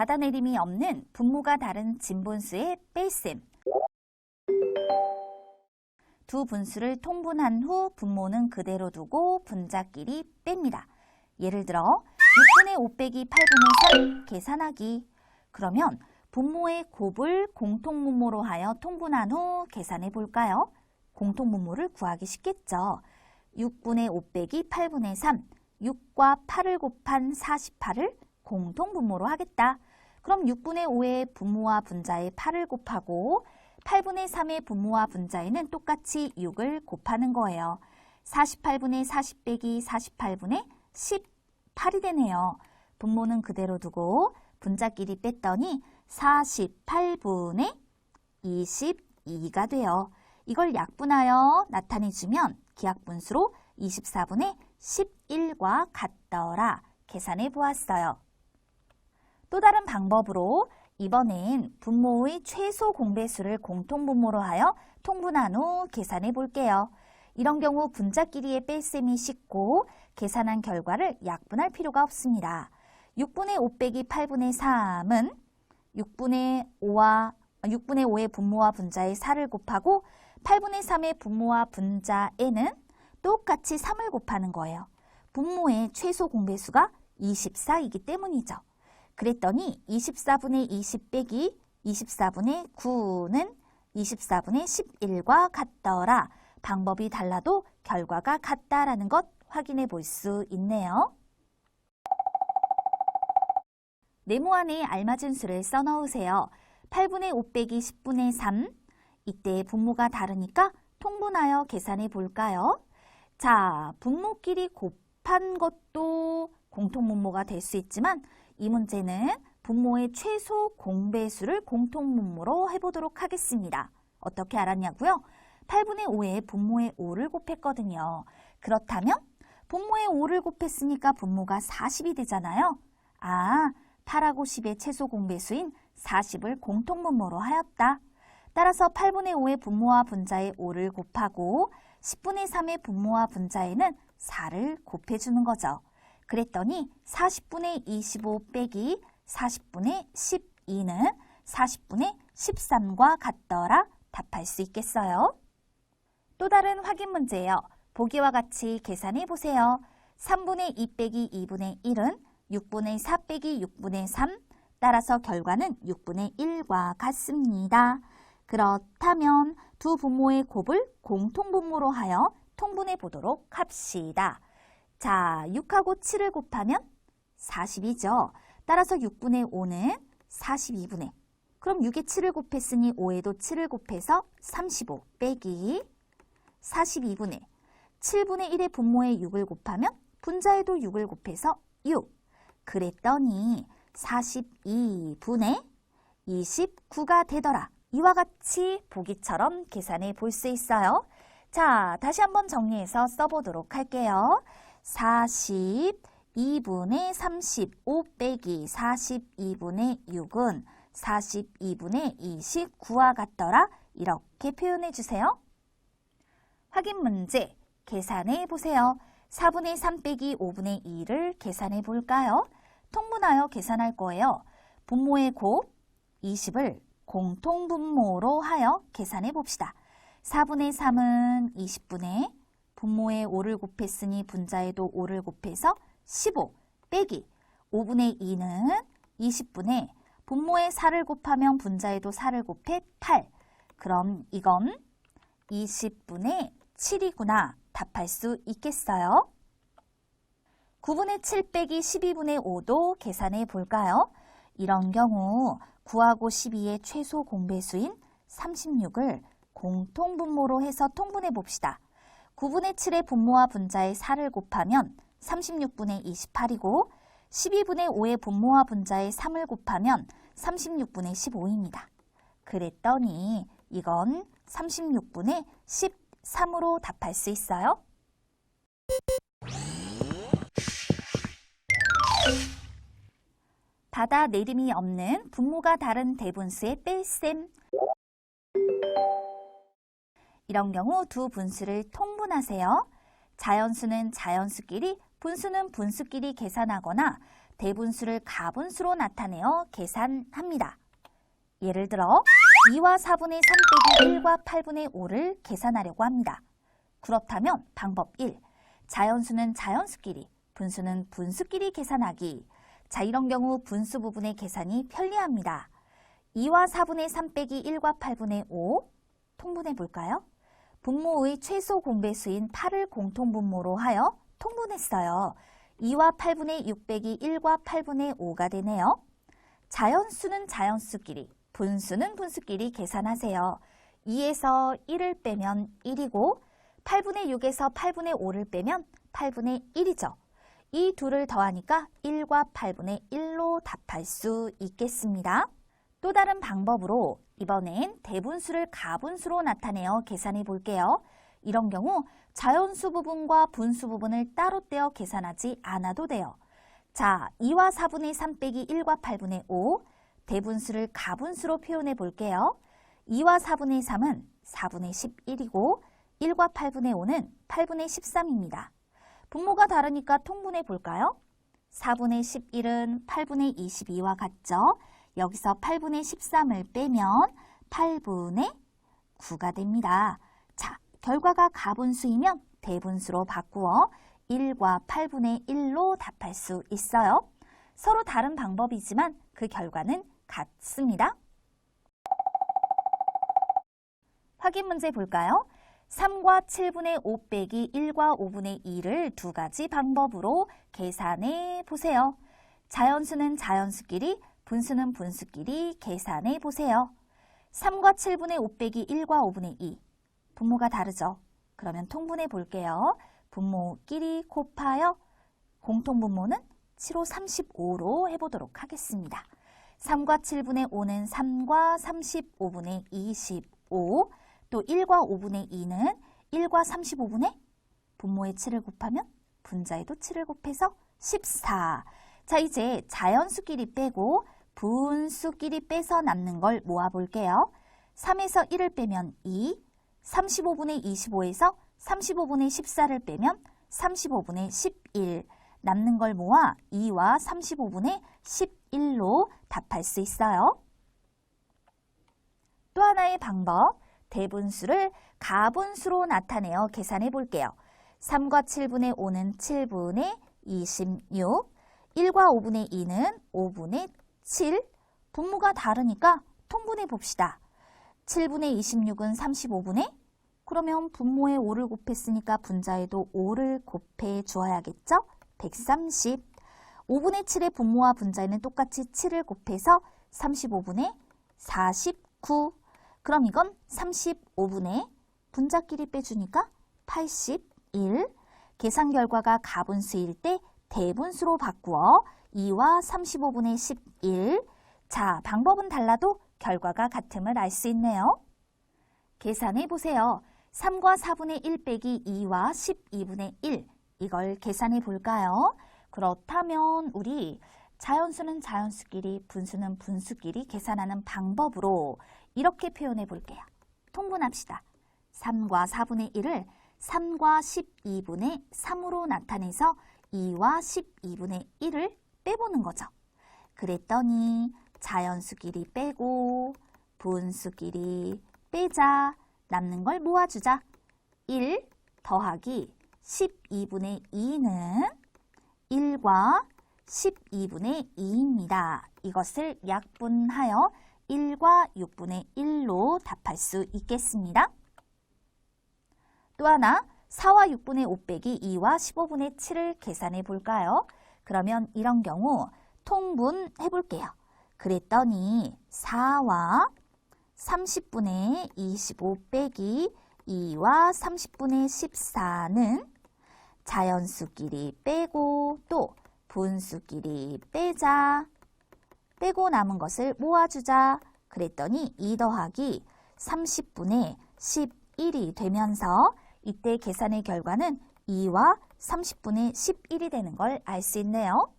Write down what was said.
받아내림이 없는 분모가 다른 진분수의 뺄셈. 두 분수를 통분한 후 분모는 그대로 두고 분자끼리 뺍니다. 예를 들어 6분의 5 빼기 8분의 3 계산하기. 그러면 분모의 곱을 공통분모로 하여 통분한 후 계산해 볼까요? 공통분모를 구하기 쉽겠죠. 6분의 5 빼기 8분의 3, 6과 8을 곱한 48을 공통분모로 하겠다. 그럼 6분의 5의 분모와 분자에 8을 곱하고 8분의 3의 분모와 분자에는 똑같이 6을 곱하는 거예요. 48분의 40 빼기 48분의 18이 되네요. 분모는 그대로 두고 분자끼리 뺐더니 48분의 22가 돼요. 이걸 약분하여 나타내주면 기하분수로 24분의 11과 같더라 계산해 보았어요. 또 다른 방법으로 이번엔 분모의 최소 공배수를 공통분모로 하여 통분한 후 계산해 볼게요. 이런 경우 분자끼리의 뺄셈이 쉽고 계산한 결과를 약분할 필요가 없습니다. 6분의 5 빼기 8분의 3은 6분의 5와 6분의 5의 분모와 분자의 4를 곱하고 8분의 3의 분모와 분자에는 똑같이 3을 곱하는 거예요. 분모의 최소 공배수가 24이기 때문이죠. 그랬더니 24분의 20 빼기 24분의 9는 24분의 11과 같더라. 방법이 달라도 결과가 같다라는 것 확인해 볼 수 있네요. 네모 안에 알맞은 수를 써 넣으세요. 8분의 5 빼기 10분의 3. 이때 분모가 다르니까 통분하여 계산해 볼까요? 자, 분모끼리 곱한 것도 공통분모가 될 수 있지만 이 문제는 분모의 최소 공배수를 공통분모로 해보도록 하겠습니다. 어떻게 알았냐고요? 8분의 5에 분모의 5를 곱했거든요. 그렇다면 분모의 5를 곱했으니까 분모가 40이 되잖아요. 아, 8하고 10의 최소 공배수인 40을 공통분모로 하였다. 따라서 8분의 5의 분모와 분자의 5를 곱하고 10분의 3의 분모와 분자에는 4를 곱해주는 거죠. 그랬더니 40분의 25 빼기 40분의 12는 40분의 13과 같더라 답할 수 있겠어요? 또 다른 확인 문제예요. 보기와 같이 계산해 보세요. 3분의 2 빼기 2분의 1은 6분의 4 빼기 6분의 3 따라서 결과는 6분의 1과 같습니다. 그렇다면 두 분모의 곱을 공통분모로 하여 통분해 보도록 합시다. 자, 6하고 7을 곱하면 40이죠. 따라서 6분의 5는 42분의. 그럼 6에 7을 곱했으니 5에도 7을 곱해서 35 빼기 42분의 7분의 1의 분모에 6을 곱하면 분자에도 6을 곱해서 6. 그랬더니 42분의 29가 되더라. 이와 같이 보기처럼 계산해 볼 수 있어요. 자, 다시 한번 정리해서 써보도록 할게요. 42분의 35 빼기 42분의 6은 42분의 29와 같더라. 이렇게 표현해 주세요. 확인 문제 계산해 보세요. 4분의 3 빼기 5분의 2를 계산해 볼까요? 통분하여 계산할 거예요. 분모의 곱 20을 공통분모로 하여 계산해 봅시다. 4분의 3은 20분의 분모에 5를 곱했으니 분자에도 5를 곱해서 15 빼기 5분의 2는 20분의 분모에 4를 곱하면 분자에도 4를 곱해 8. 그럼 이건 20분의 7이구나 답할 수 있겠어요? 9분의 7 빼기 12분의 5도 계산해 볼까요? 이런 경우 9하고 12의 최소 공배수인 36을 공통분모로 해서 통분해 봅시다. 9분의 7의 분모와 분자의 4를 곱하면 36분의 28이고 12분의 5의 분모와 분자의 3을 곱하면 36분의 15입니다. 그랬더니 이건 36분의 13으로 답할 수 있어요. 받아 내림이 없는 분모가 다른 대분수의 뺄셈. 이런 경우 두 분수를 통분하세요. 자연수는 자연수끼리, 분수는 분수끼리 계산하거나 대분수를 가분수로 나타내어 계산합니다. 예를 들어 2와 4분의 3 빼기 1과 8분의 5를 계산하려고 합니다. 그렇다면 방법 1. 자연수는 자연수끼리, 분수는 분수끼리 계산하기. 자, 이런 경우 분수 부분의 계산이 편리합니다. 2와 4분의 3 빼기 1과 8분의 5 통분해 볼까요? 분모의 최소 공배수인 8을 공통분모로 하여 통분했어요. 2와 8분의 6 빼기 1과 8분의 5가 되네요. 자연수는 자연수끼리, 분수는 분수끼리 계산하세요. 2에서 1을 빼면 1이고 8분의 6에서 8분의 5를 빼면 8분의 1이죠. 이 둘을 더하니까 1과 8분의 1로 답할 수 있겠습니다. 또 다른 방법으로 이번엔 대분수를 가분수로 나타내어 계산해 볼게요. 이런 경우 자연수 부분과 분수 부분을 따로 떼어 계산하지 않아도 돼요. 자, 2와 4분의 3 빼기 1과 8분의 5 대분수를 가분수로 표현해 볼게요. 2와 4분의 3은 4분의 11이고 1과 8분의 5는 8분의 13입니다. 분모가 다르니까 통분해 볼까요? 4분의 11은 8분의 22와 같죠? 여기서 8분의 13을 빼면 8분의 9가 됩니다. 자, 결과가 가분수이면 대분수로 바꾸어 1과 8분의 1로 답할 수 있어요. 서로 다른 방법이지만 그 결과는 같습니다. 확인 문제 볼까요? 3과 7분의 5 빼기 1과 5분의 2를 두 가지 방법으로 계산해 보세요. 자연수는 자연수끼리, 분수는 분수끼리 계산해 보세요. 3과 7분의 5 빼기 1과 5분의 2. 분모가 다르죠? 그러면 통분해 볼게요. 분모끼리 곱하여 공통분모는 7호 35로 해보도록 하겠습니다. 3과 7분의 5는 3과 35분의 25, 또 1과 5분의 2는 1과 35분의 분모의 7을 곱하면 분자에도 7을 곱해서 14. 자, 이제 자연수끼리 빼고 분수끼리 빼서 남는 걸 모아볼게요. 3에서 1을 빼면 2, 35분의 25에서 35분의 14를 빼면 35분의 11. 남는 걸 모아 2와 35분의 11로 답할 수 있어요. 또 하나의 방법, 대분수를 가분수로 나타내어 계산해 볼게요. 3과 7분의 5는 7분의 26, 1과 5분의 2는 5분의 7, 분모가 다르니까 통분해 봅시다. 7분의 26은 35분의 그러면 분모에 5를 곱했으니까 분자에도 5를 곱해 주어야겠죠? 130. 5분의 7의 분모와 분자에는 똑같이 7을 곱해서 35분의 49. 그럼 이건 35분의 분자끼리 빼주니까 81. 계산 결과가 가분수일 때 대분수로 바꾸어 2와 35분의 11. 자, 방법은 달라도 결과가 같음을 알 수 있네요. 계산해 보세요. 3과 4분의 1 빼기 2와 12분의 1. 이걸 계산해 볼까요? 그렇다면 우리 자연수는 자연수끼리, 분수는 분수끼리 계산하는 방법으로 이렇게 표현해 볼게요. 통분합시다. 3과 4분의 1을 3과 12분의 3으로 나타내서 2와 12분의 1을 빼보는 거죠. 그랬더니 자연수끼리 빼고 분수끼리 빼자. 남는 걸 모아주자. 1 더하기 12분의 2는 1과 12분의 2입니다. 이것을 약분하여 1과 6분의 1로 답할 수 있겠습니다. 또 하나 4와 6분의 5 빼기 2와 15분의 7을 계산해 볼까요? 그러면 이런 경우 통분 해 볼게요. 그랬더니 4와 30분의 25 빼기 2와 30분의 14는 자연수끼리 빼고 또 분수끼리 빼자. 빼고 남은 것을 모아주자. 그랬더니 2 더하기 30분의 11이 되면서 이때 계산의 결과는 2와 30분의 11이 되는 걸 알 수 있네요.